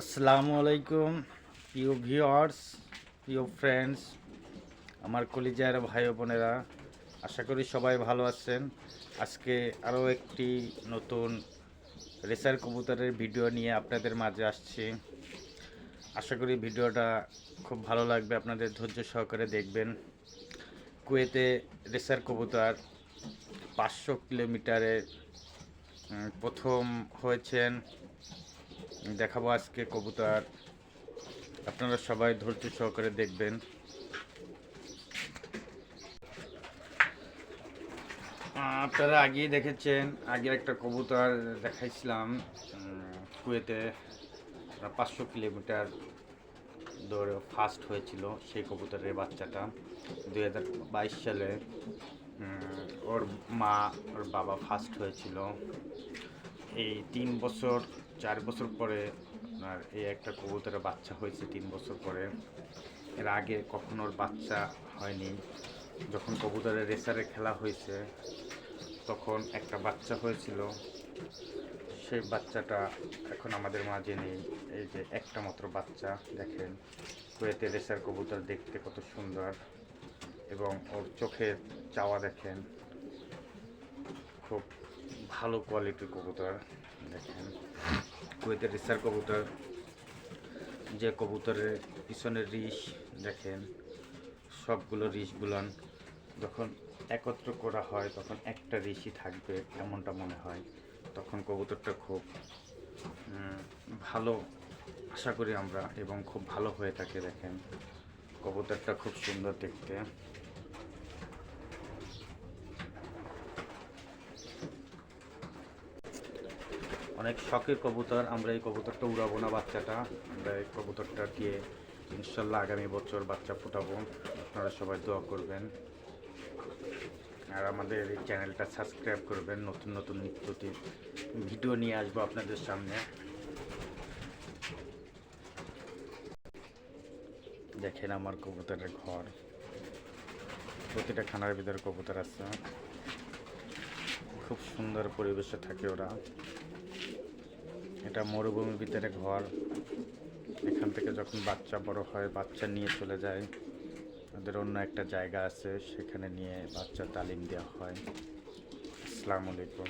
আসসালামু আলাইকুম, প্রিয় ভিউয়ার্স প্রিয় ফ্রেন্ডস আমার কলিজার ভাই বোনেরা, আশা করি সবাই ভালো আছেন। আজকে আরও একটি নতুন রেসার কবুতরের ভিডিও নিয়ে আপনাদের মাঝে আসছি। আশা করি ভিডিওটা খুব ভালো লাগবে, আপনাদের ধৈর্য সহকারে দেখবেন। কুয়েতে রেসার কবুতর পাঁচশো কিলোমিটারে প্রথম হয়েছেন। দেখাবো আজকে কবুতর। আপনারা সবাই ধৈর্য সহকারে দেখবেন। আপনারা আগেই দেখেছেন আগে একটা কবুতর দেখাইছিলাম কুয়েতে। পাঁচশো কিলোমিটার দৌড়ে ফার্স্ট হয়েছিল সেই কবুতরের বাচ্চাটা, দুই হাজার বাইশ সালে। ওর মা, ওর বাবা ফার্স্ট হয়েছিল। এই তিন বছর চার বছর পরে আপনার এই একটা কবুতরের বাচ্চা হয়েছে, তিন বছর পরে। এর আগে কখনো ওর বাচ্চা হয়নি। যখন কবুতরের রেসারে খেলা হয়েছে, তখন একটা বাচ্চা হয়েছিল। সেই বাচ্চাটা এখন আমাদের মাঝে নেই। এই যে একটা মাত্র বাচ্চা, দেখেন। কুয়েতে রেসার কবুতর দেখতে কত সুন্দর। এবং ওর চোখের চাওয়া দেখেন। খুব ভালো কোয়ালিটির কবুতর, দেখেন। কুয়েতের রিসার কবুতর। যে কবুতরের পিছনের রিস দেখেন, সবগুলো রিসগুলান যখন একত্র করা হয়, তখন একটা রিসই থাকবে, এমনটা মনে হয়। তখন কবুতরটা খুব ভালো, আশা করি আমরা, এবং খুব ভালো হয়ে থাকে, দেখেন। কবুতরটা খুব সুন্দর দেখতে। অনেক শখের কবুতর, আমরা এই কবুতরটা উড়াবো না বাচ্চাটা। আমরা এই কবুতরটা দিয়ে ইনশাল্লাহ আগামী বছর বাচ্চা ফুটাবো। আপনারা সবাই দোয়া করবেন। আর আমাদের এই চ্যানেলটা সাবস্ক্রাইব করবেন। নতুন নতুন নিত্য ভিডিও নিয়ে আসব আপনাদের সামনে। দেখেন আমার কবুতরের ঘর। প্রতিটা খানার ভিতরে কবুতর আছে। খুব সুন্দর পরিবেশে থাকে ওরা। এটা মরুভূমির ভিতরে ঘর। এখান থেকে যখন বাচ্চা বড় হয়, বাচ্চা নিয়ে চলে যায় ওদের অন্য একটা জায়গা আছে, সেখানে নিয়ে বাচ্চা তালিম দেওয়া হয়। আসসালামু আলাইকুম।